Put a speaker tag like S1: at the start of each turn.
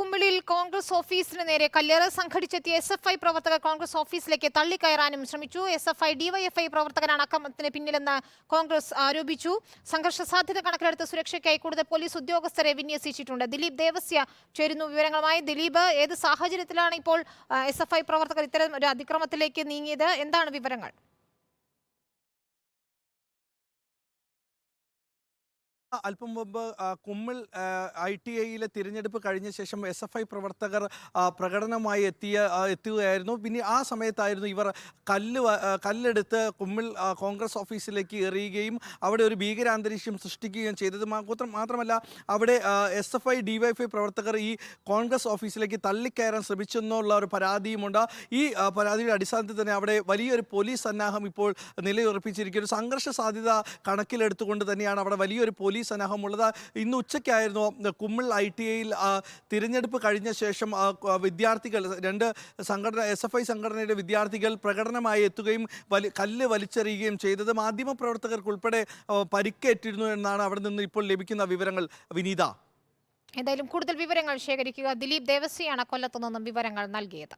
S1: കുമ്മിളിൽ കോൺഗ്രസ് ഓഫീസിന് നേരെ കല്ലേറ് സംഘടിച്ചെത്തിയ എസ് എഫ് ഐ പ്രവർത്തകർ കോൺഗ്രസ് ഓഫീസിലേക്ക് തള്ളിക്കയറാനും ശ്രമിച്ചു. എസ് എഫ് ഐ ഡിവൈഎഫ്ഐ പ്രവർത്തകരാണ് അക്രമത്തിന് പിന്നിലെന്ന് കോൺഗ്രസ് ആരോപിച്ചു. സംഘർഷ സാധ്യത കണക്കിലെടുത്ത് സുരക്ഷയ്ക്കായി കൂടുതൽ പോലീസ് ഉദ്യോഗസ്ഥരെ വിന്യസിച്ചിട്ടുണ്ട്. ദിലീപ് ദേവസ്യ ചേരുന്നു വിവരങ്ങളുമായി. ദിലീപ് ഏത് സാഹചര്യത്തിലാണ് ഇപ്പോൾ എസ് പ്രവർത്തകർ ഇത്തരം ഒരു അതിക്രമത്തിലേക്ക് നീങ്ങിയത്? എന്താണ് വിവരങ്ങൾ?
S2: അല്പം മുമ്പ് കുമ്മിൽ ഐ ടി ഐയിലെ തിരഞ്ഞെടുപ്പ് കഴിഞ്ഞ ശേഷം എസ് എഫ് ഐ പ്രവർത്തകർ പ്രകടനമായി എത്തിയ എത്തുകയായിരുന്നു. പിന്നെ ആ സമയത്തായിരുന്നു ഇവർ കല്ല് കല്ലെടുത്ത് കുമ്മിൽ കോൺഗ്രസ് ഓഫീസിലേക്ക് എറിയുകയും അവിടെ ഒരു ഭീകരാന്തരീക്ഷം സൃഷ്ടിക്കുകയും ചെയ്തത്. മാത്രം മാത്രമല്ല അവിടെ എസ് എഫ് ഐ ഡിവൈഎഫ്ഐ പ്രവർത്തകർ ഈ കോൺഗ്രസ് ഓഫീസിലേക്ക് തള്ളിക്കയറാൻ ശ്രമിച്ചെന്നുള്ള ഒരു പരാതിയുമുണ്ട്. ഈ പരാതിയുടെ അടിസ്ഥാനത്തിൽ തന്നെ അവിടെ വലിയൊരു പോലീസ് സന്നാഹം ഇപ്പോൾ നിലയുറപ്പിച്ചിരിക്കുന്നു. സംഘർഷ സാധ്യത കണക്കിലെടുത്തുകൊണ്ട് തന്നെയാണ് അവിടെ വലിയൊരു പോലീസ് സന്നാഹം ഉള്ളത് ഇന്ന് ഉച്ചയ്ക്കായിരുന്നു കുമ്മിൾ ഐ ടി ഐയിൽ തിരഞ്ഞെടുപ്പ് കഴിഞ്ഞ ശേഷം വിദ്യാർത്ഥികൾ രണ്ട് സംഘടന എസ് എഫ് ഐ സംഘടനയുടെ വിദ്യാർത്ഥികൾ പ്രകടനമായി എത്തുകയും വലി കല്ല് വലിച്ചെറിയുകയും ചെയ്തത്. മാധ്യമപ്രവർത്തകർക്കുൾപ്പെടെ പരിക്കേറ്റിരുന്നു എന്നാണ് അവിടെ നിന്ന് ഇപ്പോൾ ലഭിക്കുന്ന വിവരങ്ങൾ. വിനീത.
S1: എന്തായാലും കൂടുതൽ വിവരങ്ങൾ ശേഖരിക്കുക. ദിലീപ് ദേവസ്യാണ് കൊല്ലത്തു നിന്നും വിവരങ്ങൾ നൽകിയത്.